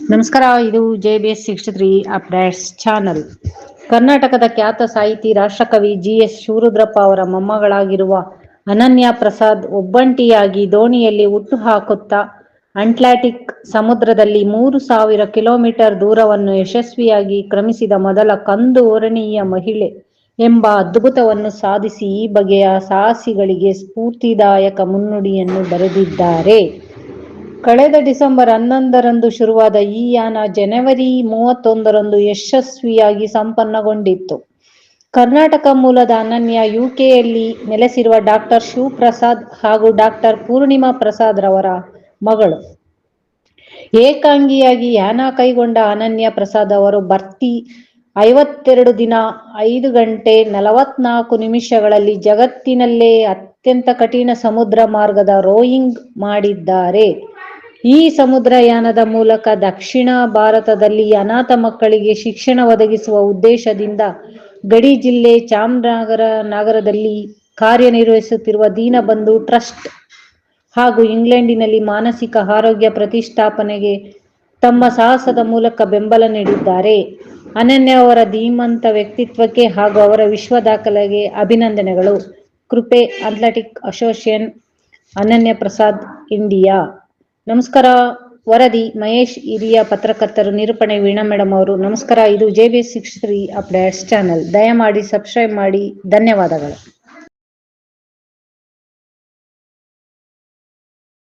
ನಮಸ್ಕಾರ, ಇದು J B S sixty three updates channel ಕರ್ನಾಟಕದ ಖ್ಯಾತ ಸಾಹಿತಿ, ರಾಷ್ಟ್ರಕವಿ ಜಿ ಎಸ್ ಶಿವರುದ್ರಪ್ಪ ಅವರ ಮೊಮ್ಮಗಳಾಗಿರುವ ಅನನ್ಯ ಪ್ರಸಾದ್ ಒಬ್ಬಂಟಿಯಾಗಿ ದೋಣಿಯಲ್ಲಿ ಹುಟ್ಟು ಹಾಕುತ್ತಾ ಅಟ್ಲಾಂಟಿಕ್ ಸಮುದ್ರದಲ್ಲಿ ಮೂರು ಸಾವಿರ ಕಿಲೋಮೀಟರ್ ದೂರವನ್ನು ಯಶಸ್ವಿಯಾಗಿ ಕ್ರಮಿಸಿದ ಮೊದಲ ಕಂದು ಓರಣೀಯ ಮಹಿಳೆ ಎಂಬ ಅದ್ಭುತವನ್ನು ಸಾಧಿಸಿ ಈ ಬಗೆಯ ಸಾಹಸಿಗಳಿಗೆ ಸ್ಫೂರ್ತಿದಾಯಕ ಮುನ್ನುಡಿಯನ್ನು ಬರೆದಿದ್ದಾರೆ. ಕಳೆದ ಡಿಸೆಂಬರ್ ಹನ್ನೊಂದರಂದು ಶುರುವಾದ ಈ ಯಾನ ಜನವರಿ ಮೂವತ್ತೊಂದರಂದು ಯಶಸ್ವಿಯಾಗಿ ಸಂಪನ್ನಗೊಂಡಿತ್ತು. ಕರ್ನಾಟಕ ಮೂಲದ ಅನನ್ಯ ಯುಕೆಯಲ್ಲಿ ನೆಲೆಸಿರುವ ಡಾಕ್ಟರ್ ಶಿವಪ್ರಸಾದ್ ಹಾಗೂ ಡಾಕ್ಟರ್ ಪೂರ್ಣಿಮಾ ಪ್ರಸಾದ್ ರವರ ಮಗಳು. ಏಕಾಂಗಿಯಾಗಿ ಯಾನ ಕೈಗೊಂಡ ಅನನ್ಯ ಪ್ರಸಾದ್ ಅವರು ಭರ್ತಿ ಐವತ್ತೆರಡು ದಿನ ಐದು ಗಂಟೆ ನಲವತ್ನಾಲ್ಕು ನಿಮಿಷಗಳಲ್ಲಿ ಜಗತ್ತಿನಲ್ಲೇ ಅತ್ಯಂತ ಕಠಿಣ ಸಮುದ್ರ ಮಾರ್ಗದ ರೋಯಿಂಗ್ ಮಾಡಿದ್ದಾರೆ. ಈ ಸಮುದ್ರಯಾನದ ಮೂಲಕ ದಕ್ಷಿಣ ಭಾರತದಲ್ಲಿ ಅನಾಥ ಮಕ್ಕಳಿಗೆ ಶಿಕ್ಷಣ ಒದಗಿಸುವ ಉದ್ದೇಶದಿಂದ ಗಡಿ ಜಿಲ್ಲೆ ಚಾಮರಾಜನಗರ ನಗರದಲ್ಲಿ ಕಾರ್ಯನಿರ್ವಹಿಸುತ್ತಿರುವ ದೀನಬಂಧು ಟ್ರಸ್ಟ್ ಹಾಗೂ ಇಂಗ್ಲೆಂಡಿನಲ್ಲಿ ಮಾನಸಿಕ ಆರೋಗ್ಯ ಪ್ರತಿಷ್ಠಾಪನೆಗೆ ತಮ್ಮ ಸಾಹಸದ ಮೂಲಕ ಬೆಂಬಲ ನೀಡಿದ್ದಾರೆ. ಅನನ್ಯ ಅವರ ಧೀಮಂತ ವ್ಯಕ್ತಿತ್ವಕ್ಕೆ ಹಾಗೂ ಅವರ ವಿಶ್ವ ದಾಖಲೆಗೆ ಅಭಿನಂದನೆಗಳು. ಕೃಪೆ athletic association, Ananya Prasad, India. ನಮಸ್ಕಾರ, ವರದಿ, ಮಹೇಶ್, ಹಿರಿಯ ಪತ್ರಕರ್ತರು, ನಿರೂಪಣೆ, ವೀಣಾ ಮೇಡಮ್ ಅವರು. ನಮಸ್ಕಾರ, ಇದು J B six three updates channel. ದಯಮಾಡಿ ಸಬ್ಸ್ಕ್ರೈಬ್ ಮಾಡಿ. ಧನ್ಯವಾದಗಳು.